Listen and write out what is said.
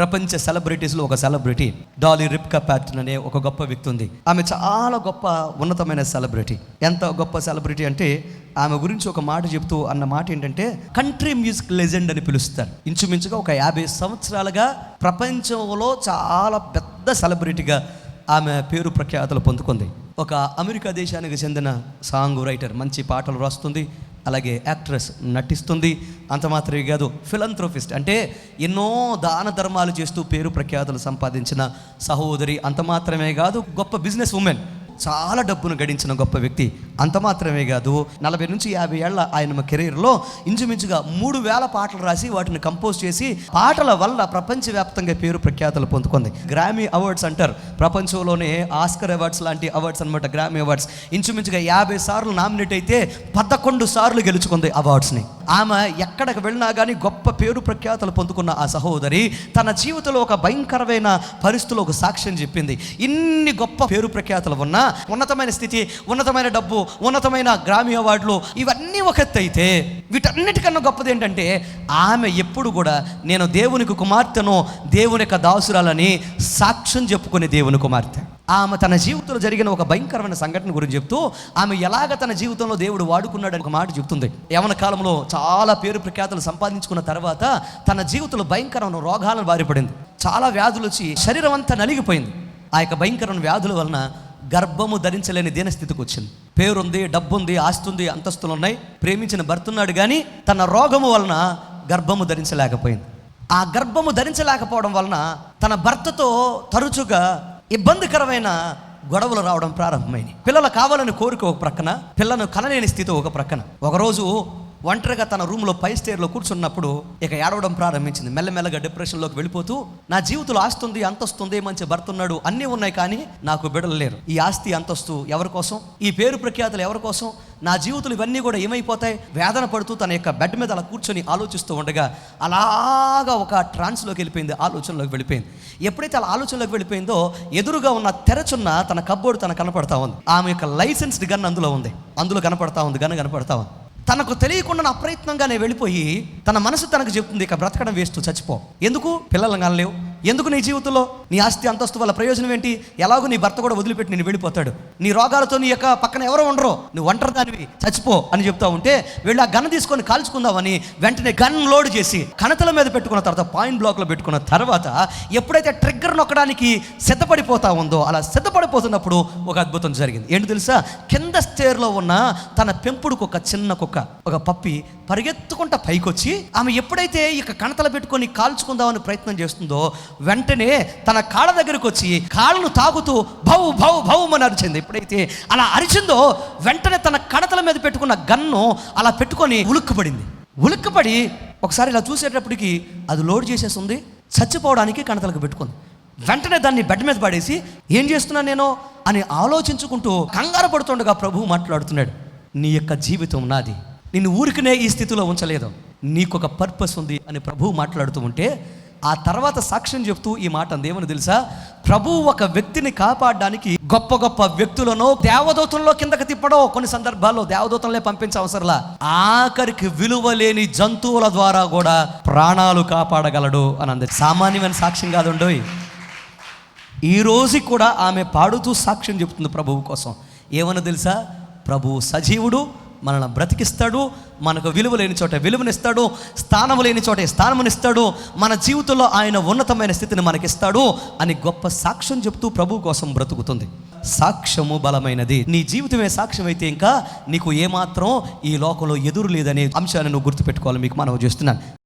ప్రపంచ సెలబ్రిటీస్లో ఒక celebrity Dolly రిప్కా pattern అనే ఒక గొప్ప వ్యక్తి ఉంది. ఆమె చాలా గొప్ప ఉన్నతమైన సెలబ్రిటీ. ఎంత గొప్ప సెలబ్రిటీ అంటే ఆమె గురించి ఒక మాట చెప్తూ అన్న మాట ఏంటంటే కంట్రీ మ్యూజిక్ లెజెండ్ అని పిలుస్తారు. ఇంచుమించుగా ఒక యాభై సంవత్సరాలుగా ప్రపంచంలో చాలా పెద్ద సెలబ్రిటీగా ఆమె పేరు ప్రఖ్యాతలు పొందుకుంది. ఒక అమెరికా దేశానికి చెందిన సాంగ్ రైటర్ మంచి పాటలు రాస్తుంది. అలాగే యాక్ట్రెస్ నటిస్తుంది. అంత మాత్రమే కాదు ఫిలంథ్రోఫిస్ట్ అంటే ఎన్నో దాన ధర్మాలు చేస్తూ పేరు ప్రఖ్యాతులు సంపాదించిన సహోదరి అంత మాత్రమే కాదు గొప్ప బిజినెస్ ఉమెన్. చాలా డబ్బును గడించిన గొప్ప వ్యక్తి. అంత మాత్రమే కాదు నలభై నుంచి యాభై ఏళ్ళ ఆయన కెరీర్లో ఇంచుమించుగా మూడు వేల పాటలు రాసి వాటిని కంపోజ్ చేసి పాటల వల్ల ప్రపంచవ్యాప్తంగా పేరు ప్రఖ్యాతలు పొందుకుంది. గ్రామీ అవార్డ్స్ అంటారు. ప్రపంచంలోనే ఆస్కర్ అవార్డ్స్ లాంటి అవార్డ్స్ అనమాట గ్రామీ అవార్డ్స్. ఇంచుమించుగా యాభై సార్లు నామినేట్ అయితే పదకొండు సార్లు గెలుచుకుంది అవార్డ్స్ని. ఆమె ఎక్కడికి వెళ్ళినా కానీ గొప్ప పేరు ప్రఖ్యాతలు పొందుకున్న ఆ సహోదరి తన జీవితంలో ఒక భయంకరమైన పరిస్థితుల్లో ఒక సాక్ష్యం చెప్పింది. ఇన్ని గొప్ప పేరు ప్రఖ్యాతలు ఉన్నా ఉన్నతమైన స్థితి ఉన్నతమైన డబ్బు ఉన్నతమైన గ్రామీ అవార్డులు ఇవన్నీ ఒక అయితే వీటన్నిటికన్నా గొప్పది ఏంటంటే ఆమె ఎప్పుడు కూడా నేను దేవునికి కుమార్తెను దేవుని యొక్క దాసురాలని సాక్ష్యం చెప్పుకునే దేవుని కుమార్తె. ఆమె తన జీవితంలో జరిగిన ఒక భయంకరమైన సంఘటన గురించి చెప్తూ ఆమె ఎలాగ తన జీవితంలో దేవుడు వాడుకున్నాడని ఒక మాట చెప్తుంది. యవన కాలంలో చాలా పేరు ప్రఖ్యాతులు సంపాదించుకున్న తర్వాత తన జీవితంలో భయంకరమైన రోగాలను బారిపడింది చాలా వ్యాధులు వచ్చి శరీరం అంతా నలిగిపోయింది. ఆ యొక్క భయంకరమైన వ్యాధుల వలన గర్భము ధరించలేని దీనస్థితికి వచ్చింది. పేరుంది డబ్బుంది ఆస్తుంది అంతస్తులు ఉన్నాయి. ప్రేమించిన భర్తున్నాడు కానీ తన రోగము వలన గర్భము ధరించలేకపోయింది. ఆ గర్భము ధరించలేకపోవడం వలన తన భర్తతో తరచుగా ఇబ్బందికరమైన గొడవలు రావడం ప్రారంభమైంది పిల్లలు కావాలని కోరిక ఒక ప్రక్కన పిల్లను కనలేని స్థితి ఒక ప్రక్కన. ఒకరోజు ఒంటరిగా తన రూమ్లో పై స్టేర్లో కూర్చున్నప్పుడు ఇక ఏడవడం ప్రారంభించింది. మెల్లమెల్లగా డిప్రెషన్లోకి వెళ్ళిపోతూ నా జీవితంలో ఆస్తుంది అంతస్తుంది మంచి భర్త ఉన్నాడు అన్నీ ఉన్నాయి కానీ నాకు బిడలు లేరు. ఈ ఆస్తి అంతస్తు ఎవరి కోసం? ఈ పేరు ప్రఖ్యాతులు ఎవరి కోసం? నా జీవితంలో ఇవన్నీ కూడా ఏమైపోతాయి? వేదన పడుతూ తన యొక్క బెడ్ మీద అలా కూర్చొని ఆలోచిస్తూ ఉండగా అలాగా ఒక ట్రాన్స్లోకి వెళ్ళిపోయింది ఆలోచనలోకి వెళ్ళిపోయింది. ఎప్పుడైతే అలా ఆలోచనలోకి వెళ్ళిపోయిందో ఎదురుగా ఉన్న తెరచున్న తన కబ్బోర్డు తన కనపడతా ఉంది. ఆమె యొక్క లైసెన్స్డ్ గన్ అందులో ఉంది. అందులో కనపడతా ఉంది గన్ కనపడతా ఉంది. తనకు తెలియకుండా అప్రయత్నంగానే వెళ్ళిపోయి తన మనసు తనకు చెప్తుంది ఇక బ్రతకడం వేస్తూ చచ్చిపో. ఎందుకు? పిల్లలు కానలేవు ఎందుకు నీ జీవితంలో నీ ఆస్తి అంతస్తు వల్ల ప్రయోజనం ఏంటి? ఎలాగో నీ భర్త కూడా వదిలిపెట్టి నేను వెళ్ళిపోతాడు నీ రోగాలతో నీ యొక్క పక్కన ఎవరో ఉండరు. నువ్వు ఒంటరి దానివి చచ్చిపో అని చెప్తా ఉంటే వీళ్ళు ఆ గన్ తీసుకొని కాల్చుకుందామని వెంటనే గన్ లోడ్ చేసి కణతల మీద పెట్టుకున్న తర్వాత పాయింట్ బ్లాక్లో పెట్టుకున్న తర్వాత ఎప్పుడైతే ట్రిగ్గర్ నొక్కడానికి సిద్ధపడిపోతా ఉందో అలా సిద్ధపడిపోతున్నప్పుడు ఒక అద్భుతం జరిగింది. ఏంటి తెలుసా? కింద స్టేర్లో ఉన్న తన పెంపుడు కుక్క చిన్న కుక్క ఒక పప్పి పరిగెత్తుకుంటా పైకొచ్చి ఆమె ఎప్పుడైతే ఇక కణతల పెట్టుకొని కాల్చుకుందామని ప్రయత్నం చేస్తుందో వెంటనే తన కాళ్ళ దగ్గరకు వచ్చి కాళ్ళను తాగుతూ భౌ భౌ భౌ అని అరిచింది. ఎప్పుడైతే అలా అరిచిందో వెంటనే తన కణతల మీద పెట్టుకున్న గన్ను అలా పెట్టుకొని ఉలుక్కుపడింది. ఉలుక్కుపడి ఒకసారి ఇలా చూసేటప్పటికి అది లోడ్ చేసేస్తుంది చచ్చిపోవడానికి కణతలకు పెట్టుకుంది. వెంటనే దాన్ని బెడ్ మీద పడేసి ఏం చేస్తున్నా నేను అని ఆలోచించుకుంటూ కంగారు పడుతుండగా ప్రభువు మాట్లాడుతున్నాడు నీ యొక్క జీవితం నాది. నిన్ను ఊరికనే ఈ స్థితిలో ఉంచలేదు. నీకొక పర్పస్ ఉంది అని ప్రభువు మాట్లాడుతూ ఉంటే ఆ తర్వాత సాక్ష్యం చెప్తూ ఈ మాట అందేమని తెలుసా? ప్రభు ఒక వ్యక్తిని కాపాడడానికి గొప్ప గొప్ప వ్యక్తులను దేవదూతంలో కిందకి తిప్పడం కొన్ని సందర్భాల్లో దేవదూతంలో పంపించే అవసరంలా? ఆఖరికి విలువ లేని జంతువుల ద్వారా కూడా ప్రాణాలు కాపాడగలడు అని అంది. సామాన్యమైన సాక్ష్యం కాదుండోయ్ ఈ రోజు కూడా ఆమె పాడుతూ సాక్ష్యం చెప్తుంది ప్రభువు కోసం. ఏమని తెలుసా? ప్రభువు సజీవుడు మనల్ని బ్రతికిస్తాడు మనకు విలువ లేని చోట విలువనిస్తాడు స్థానము లేని చోట స్థానమునిస్తాడు మన జీవితంలో ఆయన ఉన్నతమైన స్థితిని మనకిస్తాడు అని గొప్ప సాక్ష్యం చెప్తూ ప్రభు కోసం బ్రతుకుతుంది. సాక్ష్యము బలమైనది. నీ జీవితమే సాక్ష్యం అయితే ఇంకా నీకు ఏమాత్రం ఈ లోకంలో ఎదురు లేదనే అంశాన్ని నువ్వు గుర్తుపెట్టుకోవాలి మీకు మనం చేస్తున్నాను.